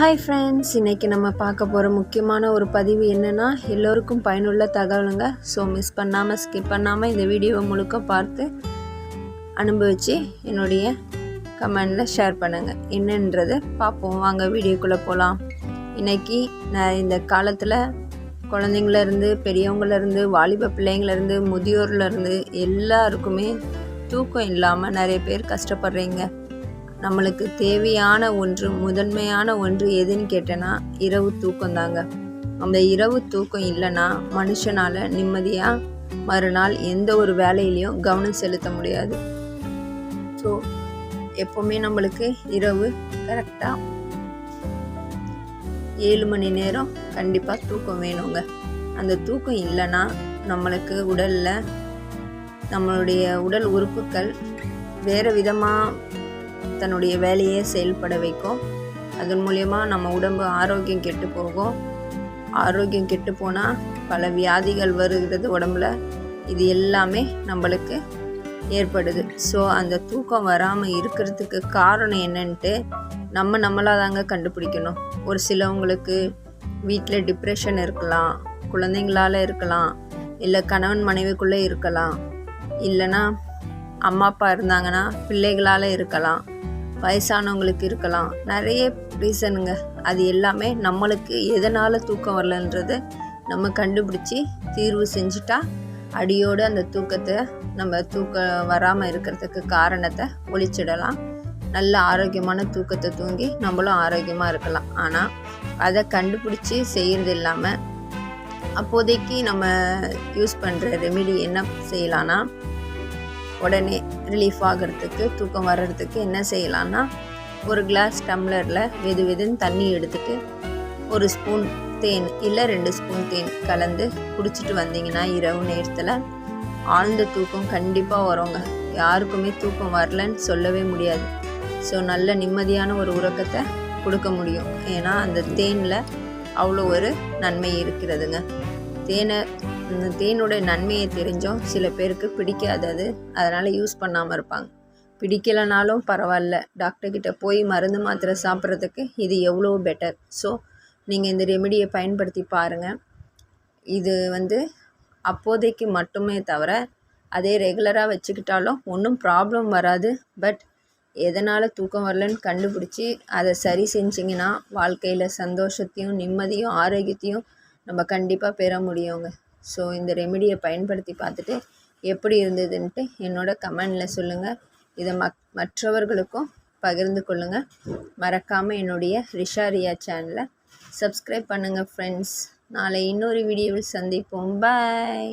Hi friends இன்றைக்கி நம்ம பார்க்க போகிற முக்கியமான ஒரு பதிவு என்னென்னா எல்லோருக்கும் பயனுள்ள தகவலுங்க. ஸோ மிஸ் பண்ணாமல் ஸ்கிப் பண்ணாமல் இந்த வீடியோவை முழுக்க பார்த்து அனுபவித்து என்னுடைய கமெண்டில் ஷேர் பண்ணுங்கள் என்னன்றது பார்ப்போம். வாங்க வீடியோக்குள்ளே போகலாம் இன்றைக்கி நான் இந்த காலத்தில் குழந்தைங்களேருந்து பெரியவங்களேருந்து வாலிப பிள்ளைங்கள்லேருந்து முதியோர்லேருந்து எல்லாருக்குமே தூக்கம் இல்லாமல் நிறைய பேர் கஷ்டப்படுறீங்க. நம்மளுக்கு தேவையான ஒன்று முதன்மையான ஒன்று எதுன்னு கேட்டேன்னா இரவு தூக்கம் தாங்க அந்த இரவு தூக்கம் இல்லைன்னா மனுஷனால் நிம்மதியாக மறுநாள் எந்த ஒரு வேலையிலையும் கவனம் செலுத்த முடியாது. ஸோ எப்போவுமே நம்மளுக்கு இரவு கரெக்டாக ஏழு மணி நேரம் கண்டிப்பாக தூக்கம் வேணுங்க. அந்த தூக்கம் இல்லைன்னா நம்மளுக்கு உடலில் நம்மளுடைய உடல் உறுப்புகள் வேறு விதமாக தன்னுடைய வேலையை செயல்பட வைக்கும். அதன் மூலயமா நம்ம உடம்பு ஆரோக்கியம் கெட்டு போகும். ஆரோக்கியம் கெட்டு போனால் பல வியாதிகள் வருகிறது உடம்புல. இது எல்லாமே நம்மளுக்கு ஏற்படுது. ஸோ அந்த தூக்கம் வராமல் இருக்கிறதுக்கு காரணம் என்னன்ட்டு நம்ம நம்மளாக தாங்க கண்டுபிடிக்கணும். ஒரு சிலவங்களுக்கு வீட்டில் டிப்ரெஷன் இருக்கலாம் குழந்தைங்களால் இருக்கலாம் இல்லை கணவன் மனைவிக்குள்ளே இருக்கலாம். இல்லைன்னா அம்மா அப்பா இருந்தாங்கன்னா பிள்ளைகளால் இருக்கலாம் வயசானவங்களுக்கு இருக்கலாம். நிறைய ரீசனுங்க. அது எல்லாமே நம்மளுக்கு எதனால் தூக்கம் வரலன்றது நம்ம கண்டுபிடிச்சி தீர்வு செஞ்சுட்டா அடியோடு அந்த தூக்கத்தை நம்ம தூக்கம் வராமல் இருக்கிறதுக்கு காரணத்தை ஒழிச்சிடலாம். நல்ல ஆரோக்கியமான தூக்கத்தை தூங்கி நம்மளும் ஆரோக்கியமாக இருக்கலாம். ஆனால் அதை கண்டுபிடிச்சி செய்கிறது இல்லாமல் அப்போதைக்கு நம்ம யூஸ் பண்ணுற ரெமிடி என்ன செய்யலான்னா உடனே ரிலீஃப் ஆகிறதுக்கு தூக்கம் வர்றதுக்கு என்ன செய்யலான்னா ஒரு கிளாஸ் டம்ளரில் வெது வெதுன்னு தண்ணி எடுத்துகிட்டு ஒரு ஸ்பூன் தேன் இல்லை ரெண்டு ஸ்பூன் தேன் கலந்து குடிச்சிட்டு வந்தீங்கன்னா இரவு நேரத்தில் ஆழ்ந்த தூக்கம் கண்டிப்பாக வருங்க. யாருக்குமே தூக்கம் வரலன்னு சொல்லவே முடியாது. ஸோ நல்ல நிம்மதியான ஒரு உறக்கத்தை கொடுக்க முடியும். ஏன்னா அந்த தேனில் அவ்வளோ ஒரு நன்மை இருக்கிறதுங்க. தேனை இந்த தேனுடைய நன்மையை தெரிஞ்சும் சில பேருக்கு பிடிக்காதது. அதனால் யூஸ் பண்ணாமல் இருப்பாங்க. பிடிக்கலைனாலும் பரவாயில்ல. டாக்டர்கிட்ட போய் மருந்து மாத்திரை சாப்பிட்றதுக்கு இது எவ்வளோ பெட்டர் ஸோ நீங்கள் இந்த ரெமிடியை பயன்படுத்தி பாருங்கள் இது வந்து அப்போதைக்கு மட்டுமே தவிர அதே ரெகுலராக வச்சுக்கிட்டாலும் ஒன்றும் ப்ராப்ளம் வராது. பட் எதனால் தூக்கம் வரலன்னு கண்டுபிடிச்சி அதை சரி செஞ்சிங்கன்னா வாழ்க்கையில் சந்தோஷத்தையும் நிம்மதியும் ஆரோக்கியத்தையும் நம்ம கண்டிப்பாக பெற முடியுங்க. ஸோ இந்த ரெமிடியை பயன்படுத்தி பார்த்துட்டு எப்படி இருந்ததுன்ட்டு என்னோட கமெண்டில் சொல்லுங்கள் இதை மக் மற்றவர்களுக்கும் பகிர்ந்து கொள்ளுங்கள் மறக்காமல் என்னுடைய ரிஷா ரியா சேனலை சப்ஸ்கிரைப் பண்ணுங்கள் ஃப்ரெண்ட்ஸ் நாளை இன்னொரு வீடியோவில் சந்திப்போம். பாய்